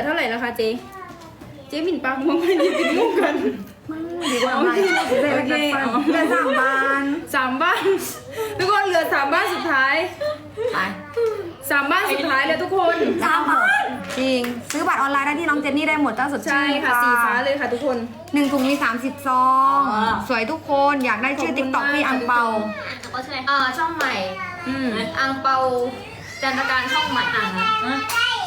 อเท่าไหร่แล้วคะเจ๊เจ๊หมิ่นปากมองไม่ได้ติดมุกกันดีกว่าไม่เด็กเด็กเดือนสามบานสามบ้านทุกคนเหลือสามบ้านสุดท้ายไปสามบ้านสุดท้ายแล้วทุกคนสามบานจริง ซื้อบัตรออนไลน์ได้ที่น้องเจนนี่ได้หมดเจ้าสดชื่นใช่ค่ะสีฟ้าเลยค่ะทุกคนหนึ่งถุงมี30ซองสวยทุกคนอยากได้ชื่อขอบคุณติ๊กต็อกมากพี่อังเปาก็ใช่อ่าช่องใหม่อืมอังเปาจันทการช่องใหม่อ่านนะ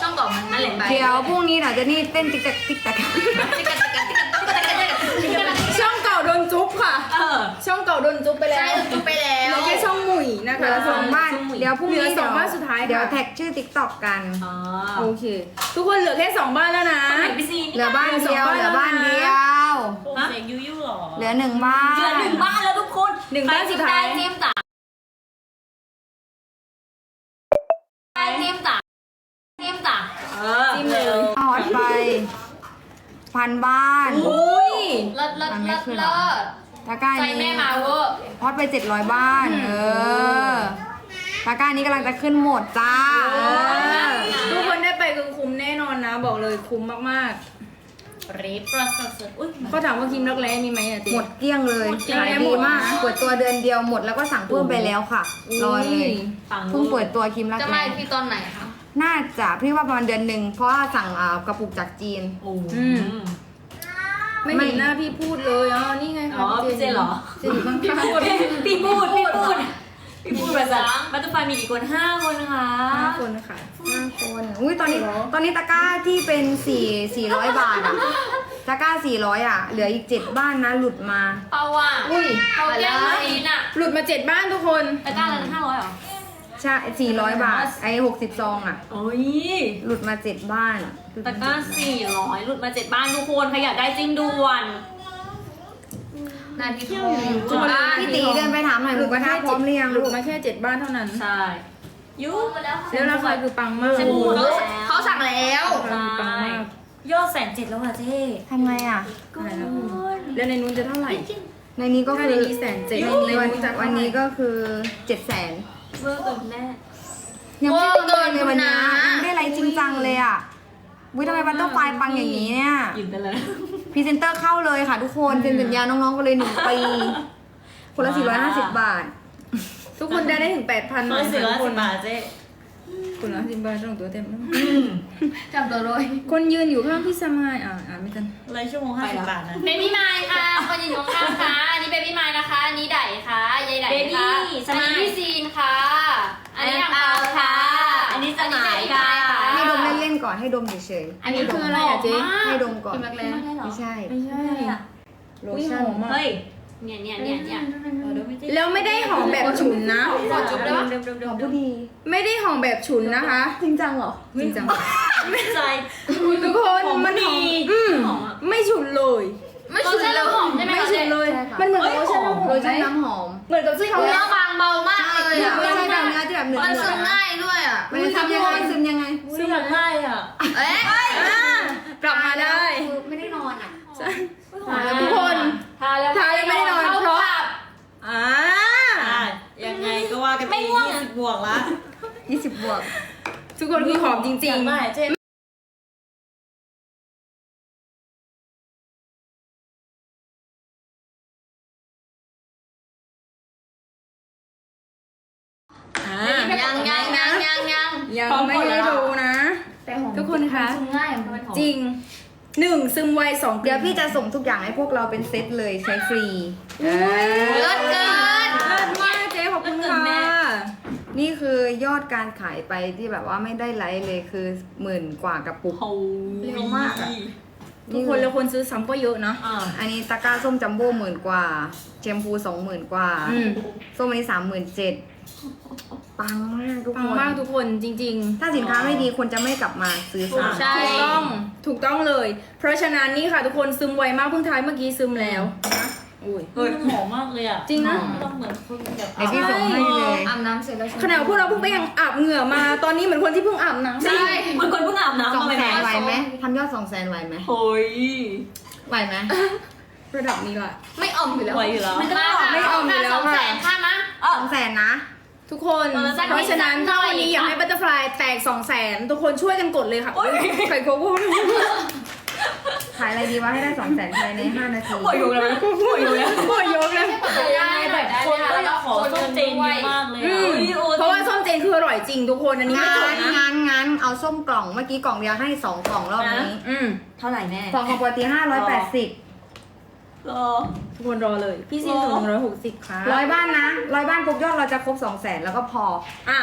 ช่องเก่ามันนั่นแหละไปเดี๋ยวพรุ่งนี้เดี๋ยวเจนนี่เต้นติ๊กต็อกติ๊กต็อกติ๊กติ๊กติ๊กติ๊กติ๊กติ๊กติ๊กติ๊กติ๊กติ๊กช่องเก่าโดนจุ๊บค่ะ เออ ช่องเก่าโดนจุ๊บไปแล้ใช่วจุไปแล้เหลืวอแค่ช่องหมุยนะเหลืคะอสองบ้าน เดี๋ยวพรุ่งนี้เหลือสองบ้านสุดท้ายค่ะ เดี๋ยวแท็กชื่อติ๊กต็อกกัน อ๋อโอเค ทุกคนเหลือแค่สองบ้านแล้วนะเห็นพี่ซีเหลือบ้านเดียวเหลือบ้านเดียว โอ้เสียงยูยูหรอเหลือหนึ่งบ้าน เหลือหนึ่งบ้านแล้วทุกคนหนึ่งบ้านสุดท้ายเจมจ๋าเจมจ๋าเจมจ๋าเออ จิ้มเลย ฮอตไป พันบ้านอุ้ยเลิศเลิศมันไม่เลิศขึ้นหรเลิอศตะกร้าใจนี้แม่มาเวอร์ฮอตไป700บ้าน เออตะกร้านี้กำลังจะขึ้นหมดจ้าเออทุกคนได้ไปคือคุ้มแน่นอนนะ บอกเลยคุ้มมากรีบประเสริฐอุ้ยๆเขาถามว่าครีมรักแร้มีไหมอะเจ๊หมดเกลี้ยงเลยหมดเกลี้ยงขายดีมากเปิดตัวเดือนเดียวหมดแล้วก็สั่งเพิ่มไปแล้วค่ะรอเลยฟังเพิ่งเปิดตัวครีมรักจะแร้มาที่ตอนไหนคะ น่าจะพี่ว่าประมาณเดือนหนึ่งเพราะว่าสั่งอ่ากระปุกจากจีน โอ้อืม ไม่เห็นหน้าพี่พูดเลยอ๋อนี่ไงคะอ๋อพี่เจนเหรอเจนอยู่ข้างพี่ๆพูดพี่พูดพี่พูดพี่พูดภาษาบัตเตอร์ไฟมีกี่คนห้าคนนะคะห้าคนค่ะห้าคนอุ้ยตอนนี้ตอนนี้ตะกร้าที่เป็นสี่สี่ร้อยบาทอะตะกร้าสี่ร้อยอะเหลืออีกเจ็ดบ้านนะหลุดมา เปาอะอุ้ยเปาแก้วซีนอะหลุดมาเจ็ดบ้านทุกคน ตะกร้าละห้าร้อยเหรอ ใช่สี่ร้อยบาท ไอ้หกสิบซองอะโอ้ยหลุดมาเจ็ดบ้านตะกร้าสี่ร้อยหลุดมาเจ็ดบ้านทุกคนใครอยากได้จิ้มด่วน นาทีทองบ้านพี่ตีเดินไปถามหน่อยหมูกระทะพร้อมหรือยังหลุดมาแค่เจ็ดบ้านเท่านั้น ใช่ยุแล้วราคาคือปังมากเชมพูเขาเขาสั่งแล้วราคาคือปังมากยอดแสนเจ็ดแล้วค่ะเจ๊ทำไงอะตายแล้วแล้วในนู้นจะเท่าไหร่ ในนี้ก็ถ้าคืในอนี้แสนเจ็ดในในนี้วันนู้นจะวันนี้ก็คือเจ็ดแสน เบอร์กับแม่ ยังไม่ได้โอ้ทำอะไรเลยวันนี้เกินนะยังไม่ได้อะไรจริงจังเลยอะวิทำไมบัตเตอร์ไฟปังอย่างนี้เนี่ยหยิบไปเลยพรีเซนเตอร์เข้าเลยค่ะทุกคนเซ็นสัญญาน้องๆกันเลยหนึ่งปี คนละ450บาท ทุกคนได้ได้ถึงแปดพันเบอร์สี่ร้อยคสินบบาทเจ๊คุณละสิบบาทต้องตัวเต็มจำตัวเลยคนยืนอยู่ข้างพี่สมายอ่าอ่านไม่กันไรชั่วโมงห้าสิบบาทนะเบบี้ไมค์ค่ะคนยืนอยู่ข้างๆค่ะอันนี้เบบี้ไมค์นะคะอันนี้ไดค่ะยายไดค่ะ Baby อันนี้พี่ซีนค่ะอั นนี้อังเปาค่ะ อันนี้สมายค่ะให้ดมเล่นๆก่อนให้ดมเฉยอันนี้คืออะไรอะเจ๊ๆให้ดมก่อนกินรักแร้ไม่ใช่ไม่ใช่โลอุ้ยชั่นหอมอะเฮ้ยเนี่ยเนี่ยเนี่ยเนี่ยเอาเดี๋ยวไม่เจ๊แล้วไม่ได้หอมแบบฉุนนะขอจุ๊บได้ปะเร็วเร็วหเร็อวมเร็ผู้วดี ไม่ได้หอมแบบฉุนนะคะ จริงจังเหรอ จริงจังไม่ใจทุกคนหอมมันหอดีมอืมหอมอะไม่ฉุนเลย ไม่ฉุนเลยหอมใช่ไหมไม่คะฉุนเลยใช่ค่ะมันเหมือนโลชั่นน้ำหอโดม ยไหมใช้น้ำหอมเหมือนกับที่เขาเนื้อบางเบามากเลยอะไม่ใช่แบบเนื้อที่แบบเนื้อมันซึมง่ายด้วยอะมันซึมยังไงซึมยังไงซื้อมาง่ายอะเอ๊ะอ่ากลับมาได้คือไม่ได้นอนอะทุกคนทาแล้วทาแล้วไม่ได้นอนเพราะอ่าอะยังไงก็ว่ากันไปยี่สิบบวกละ20บวก ทุกคนคือหอมจริงอยากได้เจ๊ๆ ยังยังไม่ได้ดูนะ แต่หอมทุกคนคะซึมง่ายมันหอมจริงหนึ่งซึมไวสองกลิ่นเดี๋ยวพี่จะส่งทุกอย่างให้พวกเราเป็นเซตเลยใช้ฟรีเลิศเลิศเกิน เลิศมากเจ๊ขอบคุณค่ะนี่คือยอดการขายไปที่แบบว่าไม่ได้ไลฟ์เลยคือหมื่นกว่ากระปุกโอ้เร็วมากอะ ทุกคนแล้วคนซื้อซ้ำก็เยอะนะอ่าอันนี้ตะกร้าส้มจัมโบ้หมื่นกว่าเชมพูสองหมื่นกว่า อืม ส้มอันนี้สามหมื่นเจ็ด ปังมากทุกปัคงนมากทุกคนจริงถ้าสินค้าไม่ดีคนจะไม่กลับมาซื้อซ้ๆถูกต้องถูกต้องเลย เพราะฉะนั้นนี่ค่ะทุกคนซึมไวมากเพิ่งทายเมื่อกี้ซึมแล้วนะอุ้ย เฮ้ยหอมมากเลยอะจริงนะต้องเหมือนคนแบบำเดี๋ยวพี่ส่งให้เลย อาบน้ำเสร็จแล้วใช่ไหมขณะพวกเราเพิ่งไปยังอาบเหงื่อมา ตอนนี้เหมือนคนที่เพิ่งอาบน้ำ ใช่เหมือนคนเพิ่งอาบน้ำสองมาแสใหม่นไหวไหมทำยอดสองแสนไหวไหมๆโอ้ย ไหวไหมระดับนี้แหละ ไม่อ่อมอยู่แล้วไหวอยู่แล้ว มันก็ค่ะไม่อ่อมอยู่แล้วสองค่ะแสนค่ามะสองแสนนะ ทุกคนเออสักนิดเพราะฉะนั้นสักหน่ถ้าอยวันนี้อยากให้บัตเตอร์ฟลายแตกสองแสนทุกคนช่วยกันกดเลยค่ะโอ้ยไข่โคโค่อะไรดีวะให้ได้สองแสนภายในห้านาทีหัวอยู่แล้วหัวอยู่แล้วหัวยกเลยได้แบบคนคนก็ขอส้มเจนเยอะมากเลยอือะมอุ๊ยโอ้เพราะว่าส้มเจนคืออร่อยจริงทุกคนอันนี้ไม่งาจบนนะงานงานเอาส้มกล่องเมื่อกี้กล่องเดียวให้สองกล่องรอบนี้ อืมเท่าไหร่แม่กล่องของปกติห้าร้อยแปดสิบ รอ ทุกคนรอเลย พี่ซีถึงหนึ่งร้อยหกสิบค่ะร้อยบ้านนะร้อยบ้านครบยอดเราจะครบสองแสนแล้วก็พอ อะ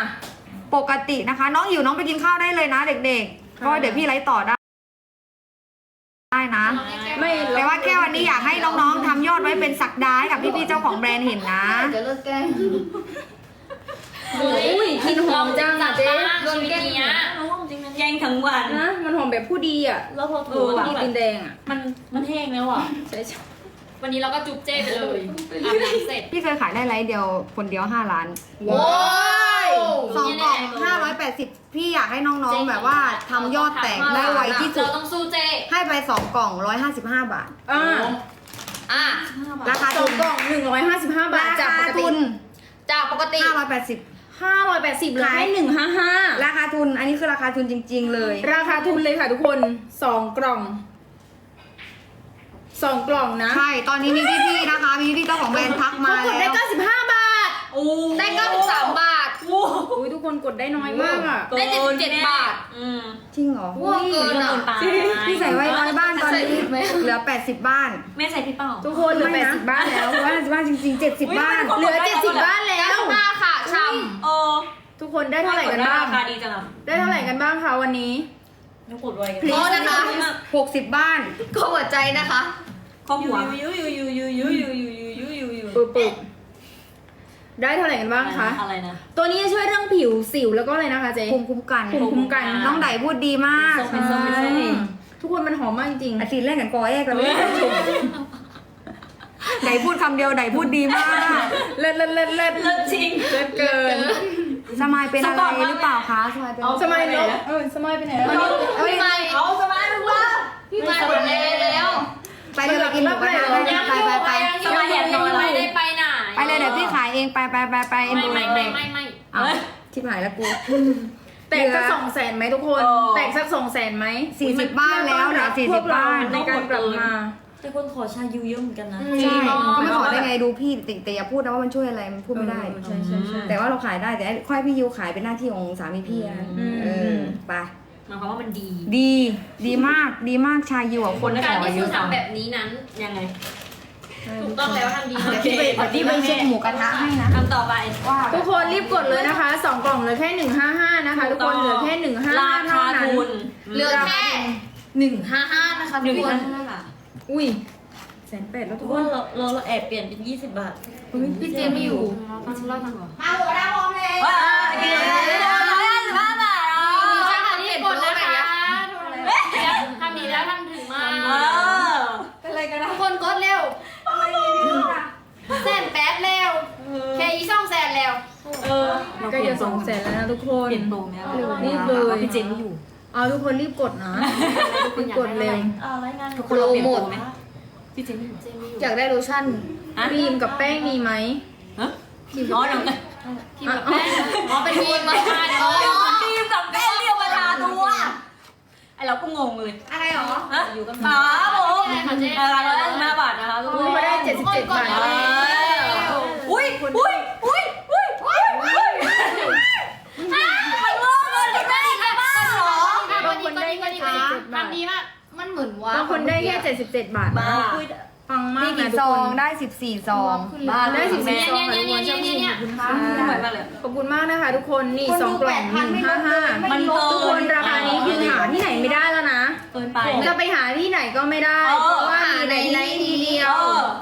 ปกตินะคะ น้องอยู่น้องไปกินข้าวได้เลยนะเด็กๆ เพราะว่าเดี๋ยวพี่ไลฟ์ต่อได้ ได้นะ ไม่แต่ว่าแค่วันนี้อยากให้น้องๆทำยอดไว้เป็นสักดาให้กับพี่ๆเจ้าของแบรนด์เห็นนะ จะเลิกแกล้งอุ้ยกินหอมจังอะเจ๊โดนแกล้งเนี้ยแย่งทั้งวัน นะมันหอมแบบผู้ดีอะแล้วพอเอถูอแบบที่ดินแดงอะมันมันแห้งแล้วอะ ใช่ใช่ วันนี้เราก็จุ๊บเจ้ไปเลยอาบน้ำเสร็จ พี่เคยขายได้ไลฟ์เดียวคนเดียว 5 ล้านว้ายสองกล่อง580 พี่อยากให้น้องๆ แบบว่าทำยอดแตกได้ไวที่สุด เราต้องสู้เจ้ให้ไป 2 กล่อง 155 บาท อ่าอะราคาสอทุงนกล่องหนึ่งร้อยห้าสิบห้าบาท ราจากคาปกติทุนจากปกติ 580 ห้าร้อยแปดสิบเหลือแค่หนึ่งห้าห้าราคาทุน อันนี้คือราคาทุนจริง ๆ เลย ราคาทุนเลยค่ะทุกคนสองกล่อง สองกล่องนะใช่ ตอนนี้มีพี่ๆนะคะ มีพี่ๆเจ้าของแบรนด์ทักมาเขากดได้แล้วเก้าสิบห้าบาท โอ้ได้93บาท โอ้อุ้ยทุกคนกดได้น้อยมากอะ ได้77บาท อืมจริงเหรอ ว้าวเกินอะไปพี่ใส่ไว้ร้อยบ้านตอนใส่นี้ผิดไหมเหลือ 80 บ้าน แม่ใส่พี่เป้า ทุกคนเหลือไม่แปดนะสิบบ้านแล้วร้อยห้าสิบบ้านจริงๆ 70 บ้านอุ๊ยเหลือเจ็ดสิบบ้านแล้ว95ค่ะช่โอ้ทุกคนได้เท่าไหร่กันบ้าง ราคาดีจังอะได้เท่าไหร่กันบ้างคะวันนี้ น้องกดไวกันำโอ้นะคะ 60 บ้าน ก็หัวใจนะคะ ครอบหัวยูยูยูยูยูยูยูยูยูยูยูปึ๊บปึ๊บได้เท่าไหร่กันบ้างคะ อะไรนะ ตัวนี้จะช่วยเรื่องผิวสิวแล้วก็อะไรนะคะเจ๊ภูมิคุ้มกันภูมิคุ้มกันน้องไดพูดดีมากเป็นส้มเป็นส้มใช่ทุกคนมันหอมมากจริงอาทิตย์แรกกันกอแยกกันเลยไดพูดคำเดียวไดพูดดีมาก เลิศเลิศเลิศเลิศเลิศจริง เลิศเกิน สมายเป็นอะไรหรือเปล่าคะสมายเป็นสมัยนกเออสมัยไปไหนแล้ว พี่ไม้เอาสบายมากพี่ไม้หมดแล้ว ไปเลยไปกินหมูกระทะได้นะไปไปไปสบายแอบนอนไม่ได้ไปไหนไปเลยเดี๋ยวพี่ขายเองไปไปไปไปไม่ไม่ไม่ไม่ไม่เอาชิบหายแล้วกูแตกสักสองแสนไหมทุกคน แตกสักสองแสนไหมสี่สิบบ้านแล้วเหลือสี่พสิวบกเรบ้านในการกลับมา แต่คนขอชายูเยอะเหมือนกันนะ ใช่ก็ไม่ขอได้ไงดูพี่แต่แต่อย่าพูดนะว่ามันช่วยอะไรมันพูดไม่ได้ใช่ใช่ใช่แต่ว่าเราขายได้แต่ค่อยพี่ยูขายเป็นหน้าที่ของสามีพี่นะอืมเออไป หมายความว่ามันดี ดีดีมากดีมากชายยูอะคนการขอที่เยคุณอะทำแบบนี้นั้นยังไง ถูกต้องแล้วทำดีเดี๋ยวพี่ไปเดี๋ยวพี่ไปเช็คหมูกระทะให้นะคำต่อไป ว่าทุกคนรีบกดเลยนะคะสองกล่องเหลือแค่หนึ่งห้าห้านะคะ ทุกคนเหลือแค่หนึ่งห้าราเท่าคานั้น ทุนเหลือแค่155นะคะหทุนึ่กงคนห้าอุ้ยแสนแปดแล้วทุทุกกคคนนเราเราเราแอบเปลี่ยนเป็นยี่สิบบาท พี่เจมไม่อยู่ฟังเล่าทางก่อนมาหัวดาวพร้อมเลย ว้าโอเคร้อยห้าสิบห้าบาทอ๋อ ใช่ค่ะรีบกดนะคะทำดีแล้วทำถึงมาก เออ ทุกคนกดเร็วแสนแปดแล้วแค่อีสองแสนแล้ว เออ ก็จะสองแสนแล้วนะทุกคนเปลี่ยนโปรไหมอะรีบเลยพี่เจนไม่อยู่เอาทุกคนรีบกดนะรีบกดเร็วอ่ารายงานทุกคนเราเปลี่ยนโปรไหมพี่เจนไม่อยู่ อยากได้โลชั่นครีมกับแป้งมีไหมฮะอ๋อน้องทีมกับแป้งอ๋อเป็นทีมมาค่ะเดี๋ยวทีมกับแม่เรียกมาทาตัวไอเราก็งงเลยอะไรหรอ ฮะอยู่กันอ๋อผมราคาร้อยห้าบาทนะคะทุกคอุ้ยน เขาได้เจ็ดสิบเจ็ดบาท เอแล้วออุ้ยอุ้ยอุ้ยอุ้ยอุ้ยอุ้ยมันงงเลยจะได้ไงบ้างเหรอ บางคนได้แค่เจ็ดสิบเจ็ดบาท ทำดีมาก มันเหมือน ว่าบางคนได้แค่เจ็ดสิบเจ็ดบาทบ้าฟังมากมีนะกี่ทุซกอคงน ได้สิบสี่ซอง บ้าได้สิบแม่สี่ซองค่ะทุกคนชอบคุณขอบคุณค่ะเหมือนมาเลยขอบคุณมากนะคะ ทุกคนนี่สองกล่องหนึ่งห้าห้ามันเกิทุกคนราคานี้คือหาที่ไหนไม่ได้แล้วนะ เกินไป จะไปหาที่ไหนก็ไม่ได้ เออ เพราะว่ามีในนี้ทีเดียว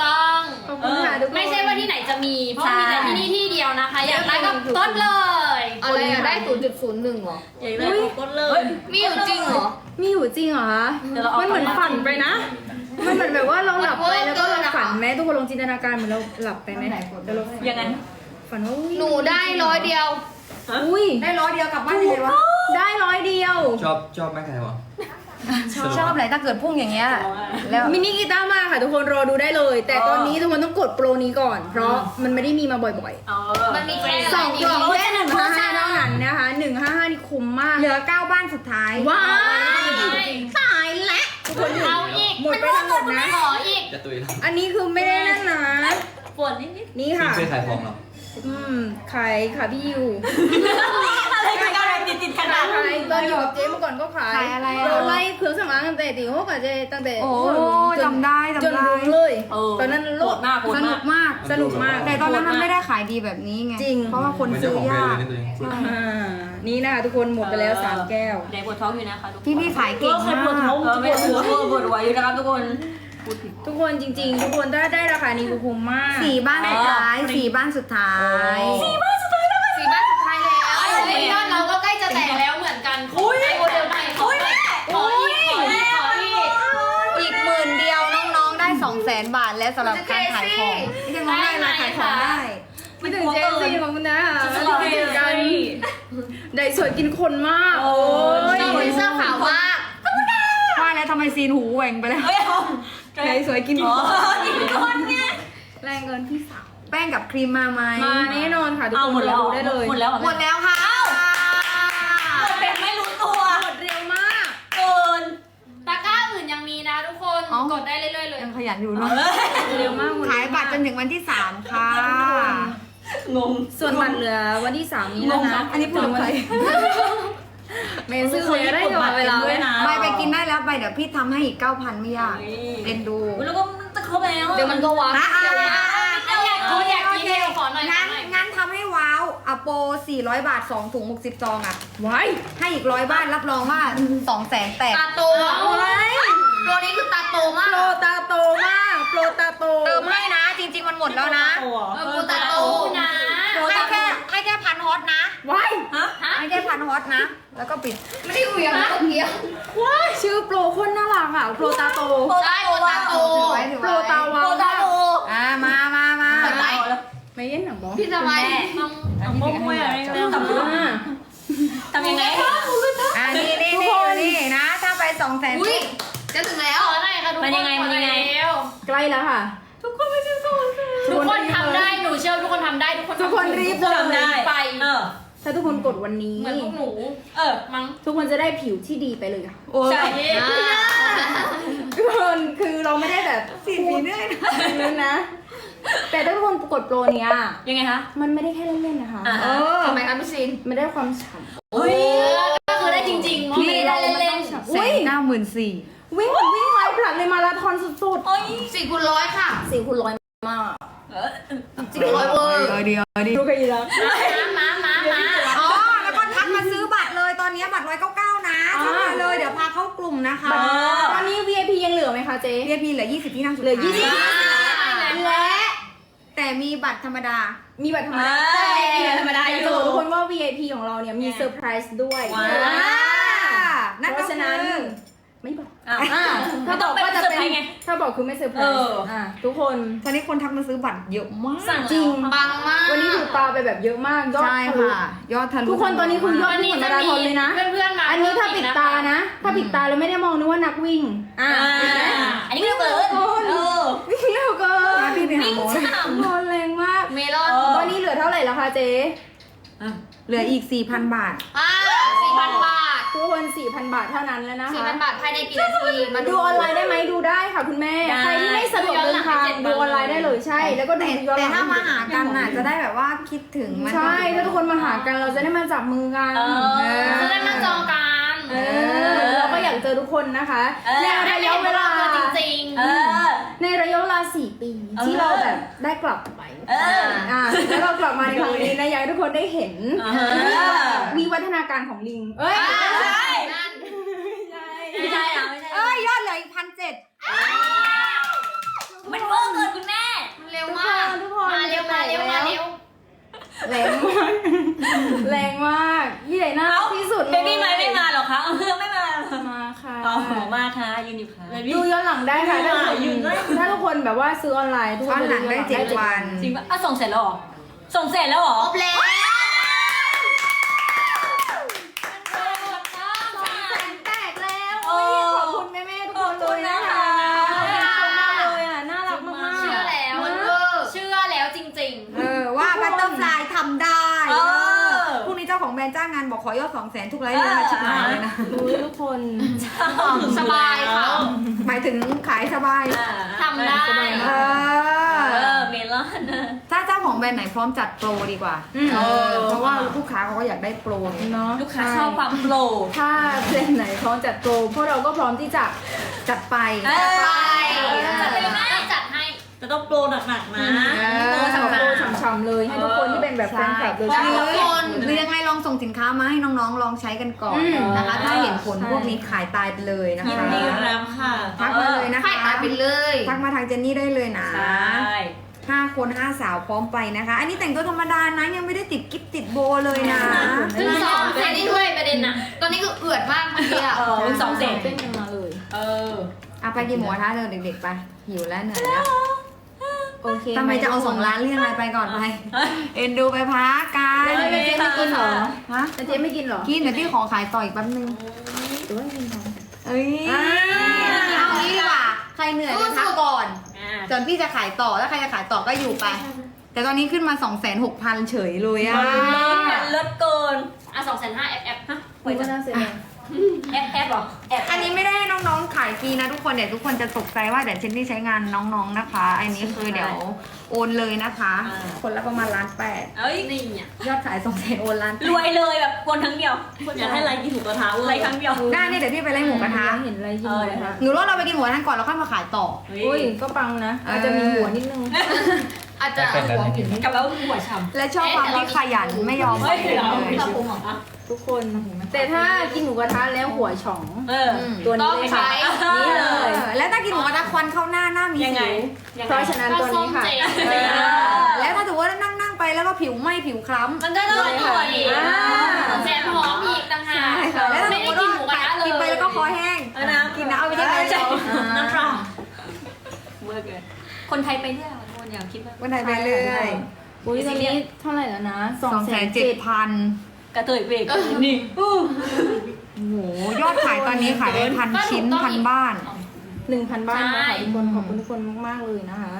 ต้อง ขอบคุณค่ะทุกคน ไม่ใช่ว่าที่ไหนจะมี เพราะมีแต่ที่นี่ที่เดียวนะคะ อยากได้ก็กดเลย อะไรอะได้0.01เหรออยากได้ก็เลยมีอยู่จริงเหรอ มีอยู่จริงเหรอคะเดี๋ยวเราเอามันเหมือนฝันไปนะ มันเหมือนแบบว่าเราหลับไปมันเวอร์แล้วก็เราเกินอะฝันไหมทุกคนลองจินตนาการเหมือนเราหลับไปไหมแล้วเรายังไงฝันว่าอุ๊ยหนูได้ร้อยเดียว อุ้ยได้ร้อยเดียวกลับบ้านยังไงวะ ได้ร้อยเดียว ชอบชอบไหมใครวะ ชอบอะไรถ้าเกิดพุ่งอย่างเงี้ยแล้ว มินิกีตาร์มาค่ะ ทุกคนรอดูได้เลย แต่ตอนนี้ทุกคนต้องกดโปรนี้ก่อน เพราะมันไม่ได้มีมาบ่อยอ๋อมันมีแค่ๆสองกล่องแค่หนึ่งห้าห้าเท่านั้นนะคะหนึ่งห้าห้านี่คุ้มมาก เหลือเก้าบ้านสุดท้าย ว้ายตายแล้วทุกคนเอาอีกหมดไปนะขออีกจะตุยแล้วอันนี้คือไม่ได้นั่นนะปวดนิดนิดนี่ฟิล์มค่ะเคยขายของเหรออืมขายค่ะพี่ยู อะไรกันอะไรติดติดขนาดขายตอนอยู่กับเจ๊เมื่อก่อนก็ขายขายอะไรอะ เราไล่เครื่องสำอางตั้งแต่ตีโฮกับเจ๊ตั้งแต่โอ้จนจำได้จนจำได้รู้เลยเออตอนนั้นโหโลดดมากโหดสนุมาก กมาก สนุกมาก แต่ตอนนั้นมันไม่ได้ขายดีแบบนี้ไง จริง เพราะว่าคนเหมือนเจ้าซื้ของอแบรนยาด์กเลยนะตัวเองอ่านี่นะคะทุกคนหมดไปแล้วสามแก้วไหนปวดท้องอยู่นะคะทุกคนพี่พี่ขายเก่งเคยมาปวดท้องกเออไม่ปวดหัวปวดหัวอยู่นะครับทุกคนพูดผิด ทุกคนจริง ๆ ทุกคนถ้าได้ราคานี้คือคุ้มมาก สี่บ้านสุดท้าย สี่บ้านสุดท้าย สี่บ้าน สำหรับการขายของ ไม่ใช่น้องได้นะขายของได้คิดถึงเจซี่ของคุณนะจะคิดรอถึงกันไดสวยกินคนมาก โอ้ยชอบคนเสื้อขาวมากว่าแล้วทำไมซีนหูแหว่งไปแล้วเฮ้ยเอาไดสวยกินอ๋คอนกินคนไงแรงเกินพี่สาว แป้งกับครีมมาไหมมาแน่นอนค่ะทุกเอาคนหมดแล้วดูได้เลย หมดแล้วหมดแล้วค่ะ เป็นไม่รู้ตัว หมดเร็วมาก เกิน ตะกร้าอื่นยังมีนะทุกคน เอ้า กดได้เรื่อยๆเลยยังขยันอยู่เนาะเร็วมากหมดขายบัตรจนถึงวันที่สามค่ะ งง ส่วนบัตรเหลือวันที่สามนี้แล้วนะ อันนี้พูดกับใครเมย์ซื้อเลยได้ก่อนเวลาด้วยนะใบไปกินได้แล้วใบเดี๋ยวพี่ทำให้อีกเก้าพันไม่ยากเอ็นดู แล้วก็มันจะเข้าไปแล้วเดี๋ยวมันก็วับอะอะอะอะเอาอยากกินอยากกินเร็วขอหน่อยของั้นหน่อยงั้นทำ ให้ว้าวอะโป 400 บาท 2 ถุง 60ซองอะ ไว้ให้อีกร้อยบ้านรับรองว่า2แสนแตก ตาโตตัวนี้คือตาโตมาโปรกตาโตมาก โปรตาโต เติมให้นะ จริง ๆ มันหมดแล้วนะ เออโปรตาโตนะให้แค่ให้แค่พันฮอตนะ ไว้ให้แค่พันฮอตนะ แล้วก็ปิด ไม่ได้เหวี่ยงนะเมื่อกี้ว้ายชื่อโปรโคนน่ารักอะ โปรตาโต ใช่โปรตาโต ถือไว้ถือโปรไว้ตาวาว อ่ามามามา เปิดไลฟ์ ไม่เย็นหนังบอพี่ทำไมเอาพวกมวยอะไรไม่ต้องทำด้วยทำยังไงอ่านี่นี่นี่อยู่นี่นะ ถ้าไป2แสนอุ้ยจะถึงแล้วขอหน่อยค่ะทุกคนมันยังไงมันยังไงขอหอเร็วใกล้แล้วค่ะ ทุกคนไม่ใช่โซ่ทุกคนทำได้หนูเชื่อทุกคนทำได้ทุกคนทุกคนรีบทำได้ไปเออถ้าทุกคนกดวันนี้เหมือนพวกหนู เออ มั้งทุกคนจะได้ผิวที่ดีไปเลยค่ะใช่ทุกคนคือเราไม่ได้แบบสี่ปีเนื่อยนะนั้นนะ แต่ถ้าทุกคนกดโปรเนี้ย ยังไงคะ มันไม่ได้แค่เล่นๆนะคะอ่าเออทำไมคะพี่ซินมันได้ความฉ่เฮ้ยก็คือได้จริงๆเพราะำไม่ได้เล่นมัเล่ต้นองฉ่ำแสอุ้ยนเก้าหมื่นสี่วิ่งเหมือนวิ่งไล่ผลัดเลยมาราธอนสุดเฮ้ยสี่คูณร้อยค่ะๆสี่คูณร้อยมากสี่คูณร้อยเวอร์เออเดียวดีดูกันอีกแล้วมามามาอ๋อแล้วก็ทักมาซื้อบัตรเลยตอนนี้บัตรร้อยเก้าเก้านะทักมาเลยเดี๋ยวพาเข้ากลุ่มนะคะ ตอนนี้ VIP ยังเหลือไหมคะเจ๊เรียพีเหลือ 20 ที่นั่งสุดเหลือท้าย20และ แต่มีบัตรธรรมดา มีบัตรธรรมดาเอ้ยแต่ธรรมดาอยู่ จะบอกทุกคนว่า VIP ของเราเนี่ยมีเซอร์ไพรส์ด้วยว้าว อ่านั่นเพก็ราะฉะนั้น คือ ไม่บอกอะอ่าถ้าบอกก็จะเป็นไม่ต้องเป็นเซอร์ไพรส์ไงถ้าบอกคือไม่เซอร์ไพรเอส์ออ่อ่าทุกคนตอนนี้คนทักมาซื้อบัตรเยอะมากสั่งจริงปังมากวันนี้ถูกตาไปแบบเยอะมากยอดใช่ทะลุค่ะยอดทะลุทุกคนตอนนี้คือยอดวันนี้จะมีเหมือนมาราธอนเลยนะเพื่อนๆมาอันนี้ถ้าเพิ่มปิดอีกตานะ ถ้าปิดตาแล้วไม่ได้มองนึกว่านักวิ่งอ่าอ่าเห็นไหมอันนี้ก็เกินเออวิ่งเร็วเกินพี่ไปหาหมอทุกคนแรงมากเมลอนเออตอนนี้เหลือเท่าไหร่แล้วคะเจ๊เหลืออีก4,000บาทอ่าสี่พันบาท ทุกคน4,000 บาทเท่านั้นแล้วนะสี่คะ พันบาทภายในกี่นาทีมาดูออนไลน์ได้ไหมดูได้ค่ะคุณแม่ ได้ ใครที่ไม่สะดวกเดินทางดูดูย้อออนนหลัไลงน์ได้เลยใช่ แล้วก็ดูแต่ย้อนหแต่ลังถ้ามาหากันน่ะจะได้แบบว่าคิดถึงมัน ใช่ ถ้าทุกคนมาหากันเราจะได้มาจับมือกัน เออจะได้มาจองกัน เออเราก็อยากเจอทุกคนนะคะเออ ในระยะเวลาจริง เออ ในระยะเวลาสี่ปี เออที่เราแบบได้กลับไปเอออ่าแล้วเรากลับมาในครั้งนี้นะอยากให้ทุกคนได้เห็นอ่าฮะ วิวัฒนาการของลิง เอ้ยๆใช่นั่นไม่ใช่อะไม่ใช่เอ้ยยอดเหลืออีกพันเจ็ดมันเวอร์เกินคุณแม่เร็วมากทุกคนมาเร็วมาเร็วมาเร็ว แรงมากแรง มาค่ะยืนอยู่ค่ะดูย้อนหลังได้ค่ะถ้าทุกคนยืนได้ ถ้าทุกคนแบบว่าซื้อออนไลน์ทุกคย้อนนหลังได้เจ็ดวัน จริงปะอะส่งเสร็จแล้วเหรอส่งเสร็จแล้วเหรอ ครบแล้ว แตกแล้ว โอ้ ขอบคุณแม่แม่ๆทุกคนเลยนะคะ ขอบคุณนะคะ ขอบคุณมากเลยอะน่ารักมากๆ เชื่อแล้ว มัน เชื่อแล้วจริง เออ ว่าบัตเตอร์ฟลายทำได้ เออ พรุ่ง นี้เจ้าของแบรนด์จ้างงานบอกขอยอด2 0 0 0 0 0ทุกไลฟ์เลยนะชิบหายเลยนะดูทุกคนๆสบายค่ะหมายถึงถึงขายสบายทำได้เอเอออเมลอนถ้าเจ้าของแบรนด์ไหนพร้อมจัดโปรดีกว่าอืมเออเพราะว่าลูกค้าเขาก็อยากได้โปรไงเนาะลูกค้าชอบความโปรถ้าเพลงไหนพร้อมจัดโปรพวกเราก็พร้อมที่จะจัดไปเออจัดไปจัดไปเลย ไหมจัดให้จะต้องโปรหนักๆนะเอโปรอฉ่ำๆเลยให้ทุกคนที่เป็นแบบแฟนคลับเลยใช่นะหรือหรือยังไงลองส่งสินค้ามาให้น้องๆ ลองใช้กันก่อนอืม นะคะ ถ้าเห็นผลใช่พวกนี้ขายตายไปเลยนะยินคะ ดีรับ ค่ะทักมาเลยนะคะให้ตายไปเลยทักมาทางเจนนี่ได้เลยนะ ใช่ห้าคนห้าสาวพร้อมไปนะคะ อันนี้แต่งตัวธรรมดานะยังไม่ได้ติดกิ๊บติดโบเลยนะ ซึ่งสองเซนนี่ด้วยประเด็นน่ะตอนนี้คือเอือดมากเมื่อกี้อะเออสองเด็กเต้นกันมาเลย เออ เอาไปกินหมูกระทะเลยเด็กๆไปหิวแล้วเหนื่อยแล้ว โอเคทำไมจะเอาสองล้านเรื่องอะไรไปก่อนไป เอ็นดูไปพักกันไม่ไม่เจ๊ไม่กินเหรอ ฮะแต่เจ๊ไม่กินเหรอ กินเดี๋ยวพี่ขอขายต่ออีกแป๊บนึงหรือว่ากินน้องเอ้ยอ่าเอางี้ดีกว่า ใครเหนื่อยไปพักก่อนอ่าจนพี่จะขายต่อ ถ้าใครจะขายต่อก็อยู่ไป แต่ตอนนี้ขึ้นมา 2 6 0 0 0 เฉยเลยอะมันเลิศเกิน อะสองแสนห้าแอปแอปฮะคุยก็น่าเสียดาย แอปแอปเหรอแอปอันนี้ไม่ได้ให้น้องๆขายฟรีนะทุกคนเดี๋ยวทุกคนจะตกใจว่าเดี๋ยวเชนนี่ใช้งานน้องๆนะคะ อันนี้คือเดี๋ยวโอนเลยนะคะอ่าคนละประมาณล้านแปดเอ้ยนี่อะยอดขายสองแสนโอนล้านแปดรวยเลยแบบคนทั้งเดียวอยากให้ไลค์กินหมูกระทะเว้ยไรครั้งเดียวได้เนี่ยเดี๋ยวพี่ไปไล่หมูกระทะเห็นอะไรกินเลยค่ะหนูว่าเราไปกินหมูกระทะก่อนแล้วค่อยมาขายต่อเฮ้อุ้ยยก็ปังนะอาจจะมีหัวนิดนึง อาจจะหัวกินกับแล้วหัวฉ่ำและชอบความที่ขยันไม่ยอมเฮ้ยเลยเราชอบปรุงเหรออะทุกคนแต่ถ้ากินหมูกระทะแล้วหัวฉ่องเออตัวนี้เลยค่ะนี่เลเอยอแล้วถ้ากินหมูกระทะควันเข้าหน้าหน้ามียังไงสิวยังเพไงราะฉะนั้นตัวนี้ค่ะก็ส้มเจเออแล้วถ้าถือว่านั่งนั่งๆไปแล้วก็ผิวไหม้ผิวคล้ำมันก็ต้องตัวดิอ่าแสนหอมอีกต่างหากใช่ค่ะแล้วถ้าสไม่มได้มติกินว่าหมูกระทะเลยกินไปแล้วก็คอแห้งเอาน้ำกินน้ำเอาไปที่ไหนใช่อ่าน้ำเปล่าเวอร์เกินคนไทยไปเรื่อยคน อย่าคิดว่าวันไหนไปเรื่อยอุ้ยตัวนี้เท่าไหร่แล้วนะสองแสนเจ็ดพันกระเทยเบรกนี่โอ้โหยอดขายตอนนี้ขายได้พันชิ้นพันบ้านหนึ่งพันบ้านนะคะใช่ทุกคนขอบคุณทุกคนมากๆเลยนะคะ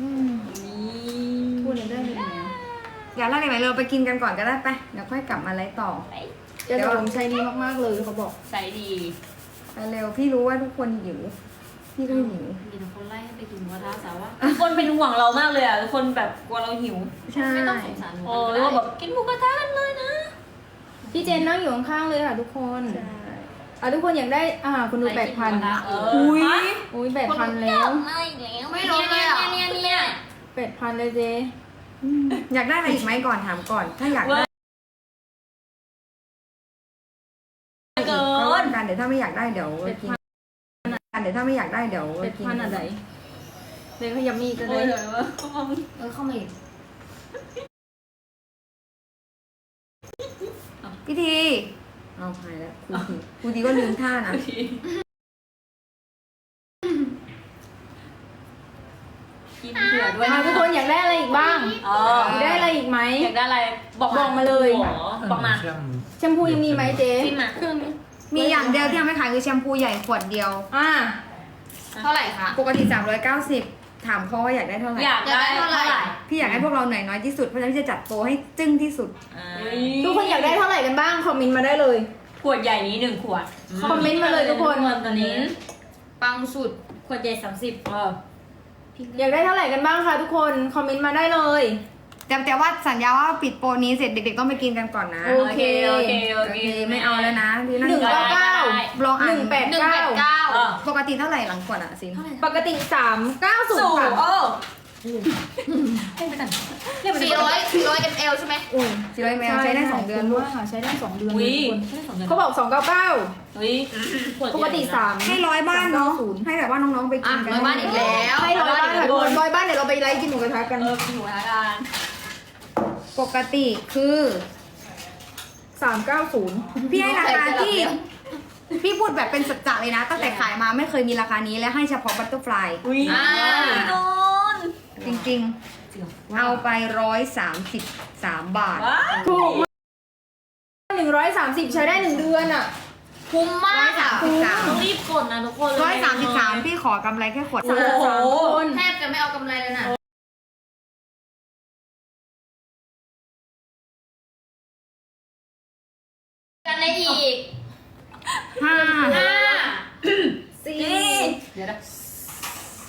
อืมพูดได้เลยนะอยากเล่าอะไรไหมเราไปกินกันก่อนก็ได้ไปเดี๋ยวค่อยกลับมาไลฟ์ต่อเจะผมใช้ดีมากๆเลยเขาบอกใส่ดีไปเร็วพี่รู้ว่าทุกคนหิวพี่ก็หิว คนเป็นห่วงเรามากเลยอะทุกคนแบบกลัวเราหิวใช่ ไม่ต้องสงสารหนูโอ้ก็แล้ได้วแบบกินหมูกระทะกันเลยนะ พี่เจนนั่งอยู่ข้างๆเลยค่ะทุกคนใช่อะทุกคนอยากได้ อ่าคุณดูแปดพันเอออุ้ยอุ้ยแปดพันแล้วไม่แล้วไม่ลดเลยอะเนี่ยเนี่ยเนี่ยแปดพันเลยเจ๊อยากได้อะไรอีกไหมก่อนถามก่อน ถ้าอยากได้เกิก็ว่านกันเดี๋ยวถ้าไม่อยากได้เดี๋ยวกินกันเดี๋ยวถ้าไม่อยากได้เดี๋ยวแปดกินพันอะไร เลยขยับมีดจะโอ้ได้ยเออเข้ามาอีกพี่ทีเอาหายแล้วครูทีครูทีก็ลืมท่านะกินเผื่อด้วยอะทุกคนอยากได้อะไรอีกบ้างอ๋ออยากได้อะไรอีกไหม อยากได้อะไรบอกบอกมาเลย หรอบอกมาแชมพูยังมีไหมเจ๊จิ้มมาเครื่องนี้มีอย่างเดียวที่ยังไม่ขายคือแชมพูใหญ่ขวดเดียว อ่าเท่าไหร่คะปกติ 390 ถามเขาว่าอยากได้เท่าไหร่ อยากได้เท่าไหร่พี่อยากให้พวกเราหน่อยน้อยที่สุด เพราะฉะนั้นพี่จะจัดโปรให้จึ้งที่สุดอ่าทุกคนอยากได้เท่าไหร่กันบ้างคอมเมนต์มาได้เลยขวดใหญ่นี้หนึ่งขวดคอมเมนต์มาเลยทุกคนตอนนี้ ปังสุดขวดใหญ่สามสิบเอออยากได้เท่าไหร่กันบ้างคะทุกคนคอมเมนต์มาได้เลย แต่แต่ว่าสัญญาว่าปิดโปรนี้เสร็จเด็กๆต้องไปกินกันก่อนนะโอเคโอเคโอโอเคเค ไม่เอาแล้วนะพี่นั่งหนึ่งรเก้าเก้าลองอ่าหนนึ่งแปดหนึ่งเก้าแปดเก้าเออปกติเท่าไหร่หลังขวดอะซินปกติสามเก้าศูนสูย์ค่ะโอ้สี่ร้อยสี่ร้อย ml ใช่ไหมอุ้ยสี่ร้อยมลใช้ได้สองเดือนด้ด้ววยยค่ะใช้ได้สองเดือนวิทุกคนเขาบอกสองเก้าเก้าเฮ้ยขวดใหญ่ปกติสามให้ร้อยบ้านเนาะศูนย์ให้แบบว่าน้องๆไปอะกินกันร้อยบ้านอีกแล้วให้ร้อยบ้านค่ะทุกคนร้อยบ้านเดี๋ยวเราไปไลฟ์กินหมูกระทะกันเออหนูละกัน ปกติคือสามเก้าศูนย์พี่ให้ราคาที่ พี่พูดแบบเป็นสัจจะเลยนะ ตั้งแต่ขายมาไม่เคยมีราคานี้และให้เฉพาะบัตเตอร์ฟลายอุ้ยอ่าโดนจริงๆ เอาไปร้อยสามสิบสามบาทว้าถูกหนึ่งร้อยสามสิบใช้ได้หนึ่งเดือนอะคุ้มมากอะสิบสามต้องรีบกดนะทุกคนร้อยสามสิบสามพี่ขอกำไรแค่ขวดโอ้โหคนแทบจะไม่เอากำไรเลยน่ะ